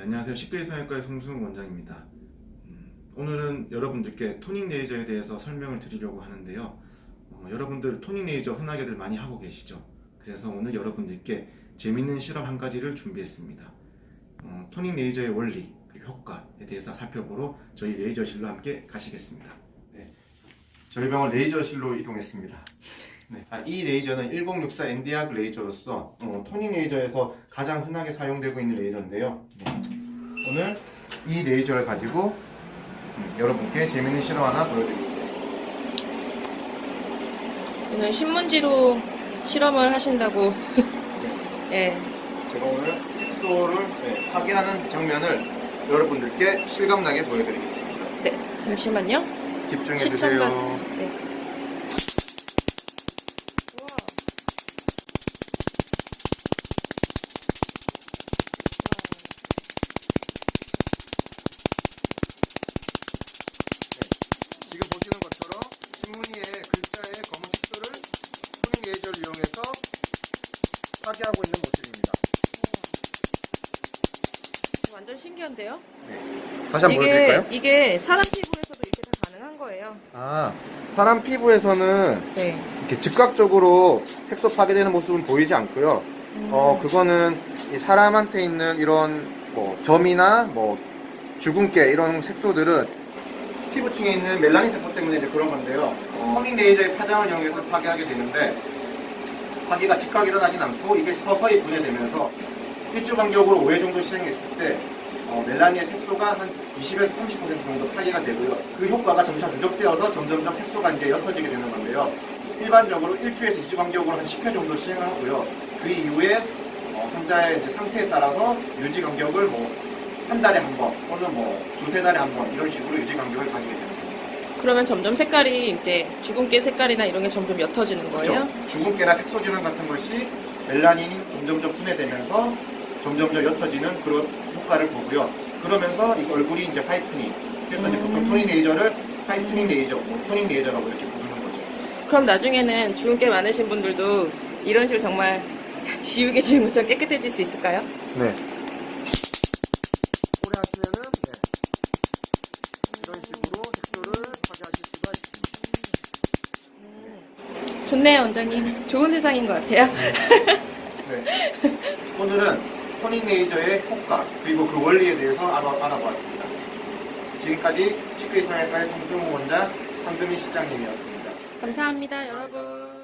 네, 안녕하세요. 시크릿 성형과의 송승우 원장입니다. 음, 오늘은 여러분들께 토닝 레이저에 대해서 설명을 드리려고 하는데요. 어, 여러분들 토닝 레이저 흔하게들 많이 하고 계시죠? 그래서 오늘 여러분들께 재밌는 실험 한 가지를 준비했습니다. 어, 토닝 레이저의 원리 그리고 효과에 대해서 살펴보러 저희 레이저실로 함께 가시겠습니다. 네, 저희 병원 레이저실로 이동했습니다. 네, 아, 이 레이저는 1064 엔디악 레이저로서 어, 토닝 레이저에서 가장 흔하게 사용되고 있는 레이저인데요. 네, 오늘 이 레이저를 가지고 음, 여러분께 재밌는 실험 하나 보여드립니다. 오늘 신문지로 실험을 하신다고. 예. 제가 오늘 색소를 네, 확인하는 장면을 여러분들께 실감나게 보여드리겠습니다. 네, 잠시만요. 집중해 시청자- 주세요. 네. 신문지에 글자의 검은 색소를 토닝 레이저를 이용해서 파괴하고 있는 모습입니다. 완전 신기한데요? 다시 한번 이게 보여드릴까요? 이게 사람 피부에서도 이렇게 다 가능한 거예요. 아, 사람 피부에서는 네. 이렇게 즉각적으로 색소 파괴되는 모습은 보이지 않고요. 음, 어, 그거는 이 사람한테 있는 이런 뭐 점이나 뭐 주근깨 이런 색소들은 피부층에 있는 멜라닌 세포 때문에 이제 그런 건데요. 어, 터닝 레이저의 파장을 이용해서 파괴하게 되는데 파괴가 즉각 일어나진 않고 이게 서서히 분해되면서 일주 간격으로 5회 정도 실행했을 때 어, 멜라닌의 색소가 한 20에서 30% 정도 파괴가 되고요. 그 효과가 점차 누적되어서 점점점 색소가 이제 옅어지게 되는 건데요. 일반적으로 1주에서 2주 간격으로 한 10회 정도 시행을 하고요. 그 이후에 어, 환자의 상태에 따라서 유지 간격을 뭐 한 달에 한 번, 또는 뭐 두세 달에 한 번 이런 식으로 유지 간격을 가지게 됩니다. 그러면 점점 색깔이 이제 주근깨 색깔이나 이런 게 점점 옅어지는 거예요? 그렇죠? 주근깨나 색소 진환 같은 것이 멜라닌이 점점점 분해되면서 점점점 옅어지는 그런 효과를 보고요. 그러면서 이 얼굴이 이제 화이트닝. 그래서 이제 보통 토닝 레이저를 화이트닝 레이저, 뭐 토닝 레이저라고 이렇게 부르는 거죠. 그럼 나중에는 주근깨 많으신 분들도 이런 식으로 정말 지우개 지운 것처럼 깨끗해질 수 있을까요? 네. 오래 하시면은 네. 이런 식으로 색소를 파괴하실 수가 있습니다. 좋네요, 원장님. 좋은 세상인 것 같아요. 네. 오늘은 토닝 레이저의 효과 그리고 그 원리에 대해서 알아, 알아보았습니다. 지금까지 시크릿 성형외과의 송승우 원장, 황금희 실장님이었습니다. 감사합니다, 여러분.